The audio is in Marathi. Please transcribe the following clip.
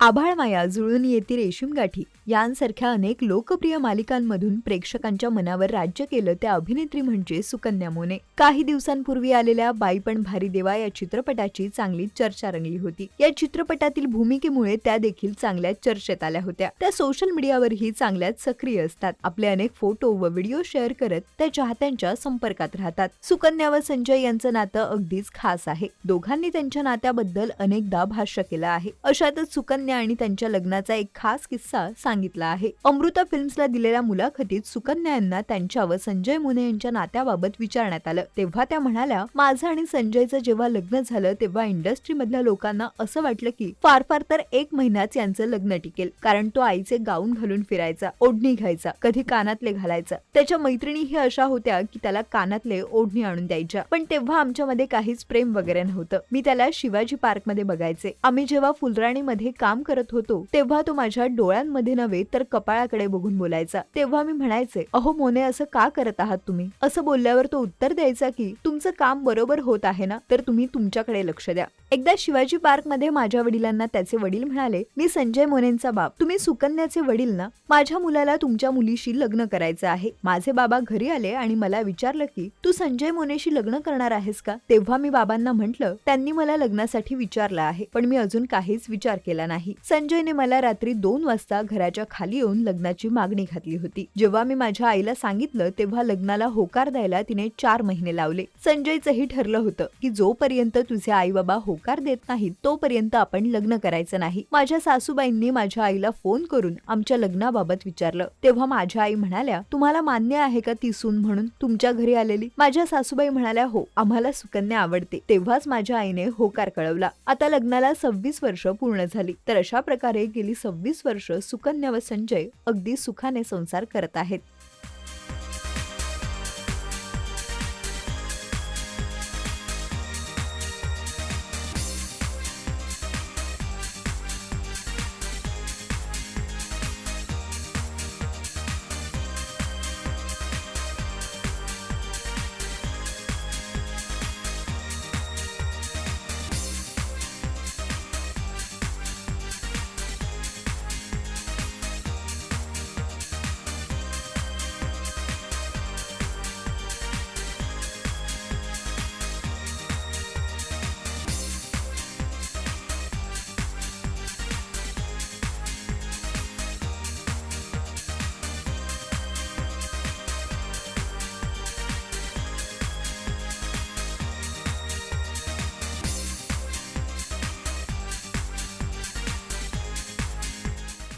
आभाळ माया जुळून येते रेशीम गाठी यांसारख्या अनेक लोकप्रिय मालिकांमधून प्रेक्षकांच्या मनावर राज्य केलं त्या अभिनेत्री म्हणजे सुकन्या मोने. काही दिवसांपूर्वी आलेल्या बाई पण भारी देवा या चित्रपटाची चांगली चर्चा रंगली होती. या चित्रपटातील भूमिकेमुळे त्या देखील चांगल्या चर्चेत आल्या होत्या. त्या सोशल मीडियावरही चांगल्याच सक्रिय असतात. आपले अनेक फोटो व व्हिडिओ शेअर करत त्या चाहत्यांच्या संपर्कात राहतात. सुकन्या व संजय यांचं नातं अगदीच खास आहे. दोघांनी त्यांच्या नात्याबद्दल अनेकदा भाष्य केलं आहे. अशातच सुकन्या आणि त्यांच्या लग्नाचा एक खास किस्सा सांग सांगितलं आहे. अमृता फिल्म्सला दिलेल्या मुलाखतीत सुकन्या यांना त्यांच्या व संजय मुने यांच्या नात्याबाबत विचारण्यात आलं. तेव्हा त्या म्हणाल्या माझं आणि संजयचं जेव्हा लग्न झालं तेव्हा इंडस्ट्री मधल्या लोकांना असं वाटलं की फार फार तर एक महिनाच यांचं लग्न टिकेल. कारण तो आईचे गाऊन घालून फिरायचा ओढणी घ्यायचा कधी कानातले घालायचा. त्याच्या मैत्रिणीही अशा होत्या की त्याला कानातले ओढणी आणून द्यायच्या. पण तेव्हा आमच्यामध्ये काहीच प्रेम वगैरे नव्हतं. मी त्याला शिवाजी पार्कमध्ये बघायचे. आम्ही जेव्हा फुलराणीमध्ये काम करत होतो तेव्हा तो माझ्या डोळ्यांमध्ये नव्हे तर कपाळाकडे बघून बोलायचा. तेव्हा मी म्हणायचे अहो मोने असं का करत आहात तुम्ही? असं बोलल्यावर तो उत्तर द्यायचा की तुमचं काम बरोबर होत आहे ना तर तुम्ही तुमच्याकडे लक्ष द्या. एकदा शिवाजी पार्कमध्ये माझ्या वडिलांना त्याचे वडील म्हणाले मी संजय मोनेंचा बाप. तुम्ही सुकन्याचे वडील ना? माझ्या मुलाला तुमच्या मुलीशी लग्न करायचं आहे. माझे बाबा घरी आले आणि मला विचारलं की तू संजय मोनेशी लग्न करणार आहेस का? तेव्हा मी बाबांना म्हंटल त्यांनी मला लग्नासाठी विचारलं आहे पण मी अजून काहीच विचार केला नाही. संजयने मला रात्री दोन वाजता घराच्या खाली येऊन लग्नाची मागणी घातली होती. जेव्हा मी माझ्या आईला सांगितलं तेव्हा लग्नाला होकार द्यायला तिने चार महिने लावले. संजयचंही ठरलं होतं की जोपर्यंत तुझे आई बाबा हो होकार देत नाहीत तोपर्यंत आपण लग्न करायचं नाही. माझ्या सासूबाईंनी माझ्या आईला फोन करून आमच्या लग्नाबाबत विचारलं. तेव्हा माझ्या आई म्हणाल्या तुम्हाला मान्य आहे का ती सून म्हणून? तुमच्या घरी आलेली? माझ्या सासूबाई म्हणाल्या हो आम्हाला सुकन्या आवडते. तेव्हाच माझ्या आईने होकार कळवला. आता लग्नाला सव्वीस वर्ष पूर्ण झाली. तर अशा प्रकारे गेली सव्वीस वर्ष सुकन्या व संजय अगदी सुखाने संसार करत आहेत.